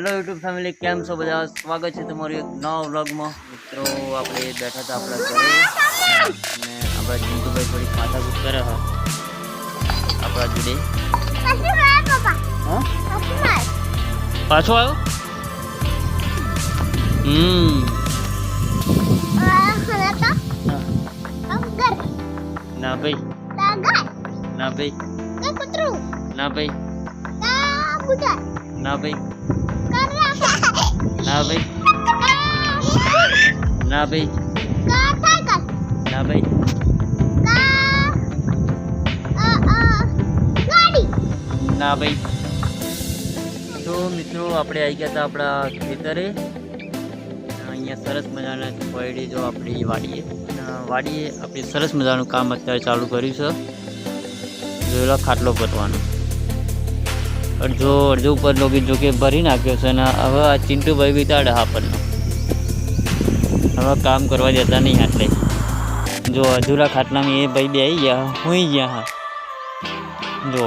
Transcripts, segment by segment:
Hello YouTube family કેમ છો બધા? સ્વાગત છે તમારું એક નવા વ્લોગમાં. મિત્રો આપણે બેઠા હતા આપણા ઘરે. અને આપણા જીંતુભાઈ થોડીક માથાકૂટ કરે હા આપણા જોડે. હા? પાછો આવ્યો? હમ. ના ભાઈ. ના ભાઈ. ના ભાઈ. ના ભાઈ. ના ભાઈ. ના ભાઈ. ના ભાઈ. તો મિત્રો, આપણે આવી ગયા હતા આપણા ખેતરે. અહીંયા સરસ મજાના પડી જો આપણી વાડીએ. વાડીએ આપણે સરસ મજાનું કામ અત્યારે ચાલુ કર્યું છે. જોયેલા ખાટલો ભરવાનો અડધો અડધો ઉપર લોગી જોકે ભરી નાખ્યો છે અને હવે આ ચિંટુભાઈ બી તાડ હા પરનો. હવે કામ કરવા જતા નહીં આટલે. જો અધૂરા ખાટલામાં એ ભાઈ બે આવી ગયા હું ગયા હા. જો.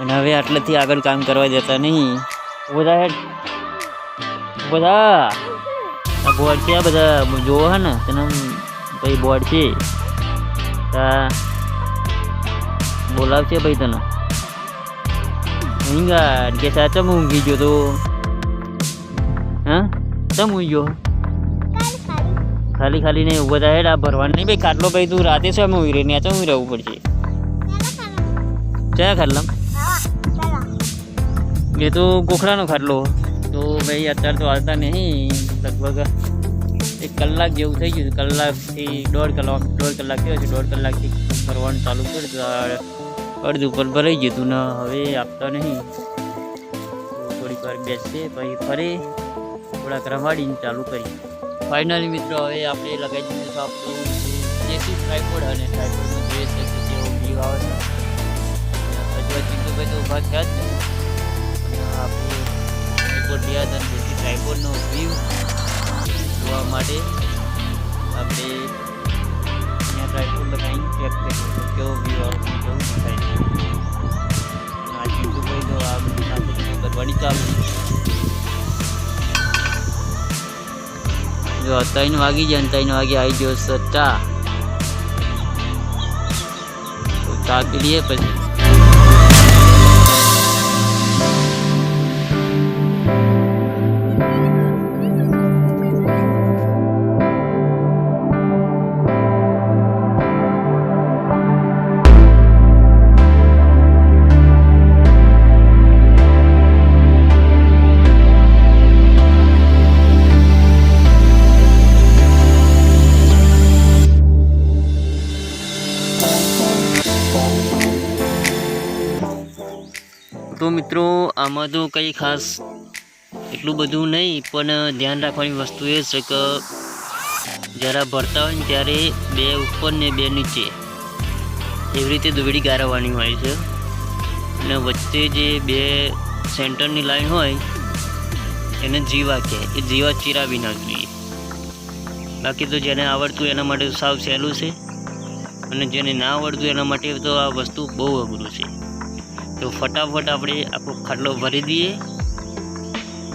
અને હવે આટલેથી આગળ કામ કરવા જતા નહીં. બધા બધા આ બોર્ડ છે બધા જોવો હે ને, તને ભાઈ બોર્ડ છે. બોલાવશે ભાઈ તને. હિંગા કે સાચા હું ઊંઘી ગયો તો હા ચમ ઊંઘી ગયો ખાલી ખાલી નહીં ઊભા થાય આ ભરવાનું નહીં ભાઈ ખાટલો ભાઈ તું રાતે છે અમે ઉઈ રહી ને ચમ રહેવું પડશે ક્યાં ખાટલા એ તો ગોખડાનો ખાટલો તો ભાઈ અત્યારે તો હાલતા નહીં લગભગ એક કલાક જેવું થઈ ગયું છે. કલાકથી દોઢ કલાક દોઢ કલાક થયો છે દોઢ કલાકથી ભરવાનું ચાલુ કર્યું હતું આ અડધું ઉપર ભરાઈ ગયું હતું ને, હવે આપતા નહીં. થોડીક વાર બેસશે પછી ફરી થોડાક રમાડીને ચાલુ કરી ફાઇનલી મિત્રો, હવે આપણે લગાવી દીધું તો આપણું દેશી ટ્રાયપોડ અને ટ્રાયપોડનું જે છે તે જેવો વ્યૂ આવે છે. હજુ ચિંતુભાઈ તો ઊભા થયા જ ને આપણે ટ્રાયપોડ લીધા હતા અને દેશી ટ્રાયપોડનો વ્યૂ જોવા માટે આપણે અહીંયા ટ્રાયપોડ લગાવીને ચેક કરીએ તો કેવો વ્યૂ આવે છે કેવું દેખાય છે? આ ચિંતુભાઈ તો આ બધી નાખો કરવાની ચાલુ જો, ત્રણ વાગી જાય ત્રણ વાગે આવી ગયો છે તો લઈએ પછી મિત્રો, આમાં તો કંઈ ખાસ એટલું બધું નહીં, પણ ધ્યાન રાખવાની વસ્તુ એ છે કે જ્યારે ભરતા હોય ને ત્યારે બે ઉપર ને બે નીચે એવી રીતે દોરડી ગાળવાની હોય છે. અને વચ્ચે જે બે સેન્ટરની લાઈન હોય, એને જીવા કહે એ જીવા ચીરાવી નાખવી બાકી તો જેને આવડતું એના માટે સાવ સહેલું છે. અને જેને ના આવડતું એના માટે તો આ વસ્તુ બહુ અઘરું છે. તો ફટાફટ આપણે આખો ખાટલો ભરી દઈએ.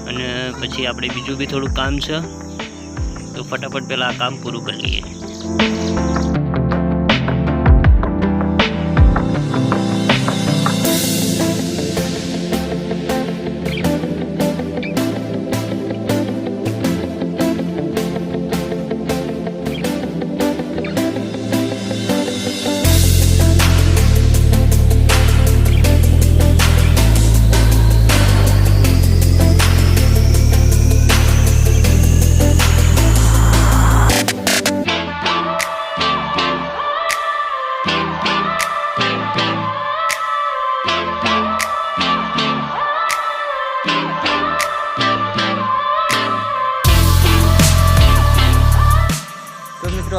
અને પછી આપણે બીજું બી થોડું કામ છે. તો ફટાફટ પહેલાં આ કામ પૂરું કરી લઈએ.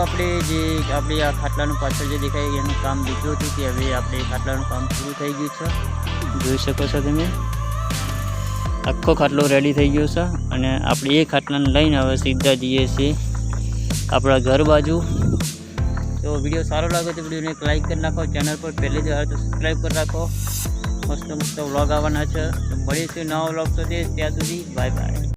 આપણે જે આપણે આ ખાટલાનું પાછળ જે દેખાય એનું કામ લીધું હતું તે હવે આપણે ખાટલાનું કામ પૂરું થઈ ગયું છે. જોઈ શકો છો તમે? આખો ખાટલો રેડી થઈ ગયો છે અને આપણે એ ખાટલાને લઈને હવે સીધા જઈએ છીએ આપણા ઘર બાજુ. તો વીડિયો સારો લાગે તો વિડીયોને એક લાઇક કરી નાખો ચેનલ પર પહેલી જ આવે તો સબસ્ક્રાઈબ કરી રાખો મસ્ત મસ્ત વ્લોગ આવવાના છે. તો મળીશું નવા વ્લોગ સુધી ત્યાં સુધી બાય બાય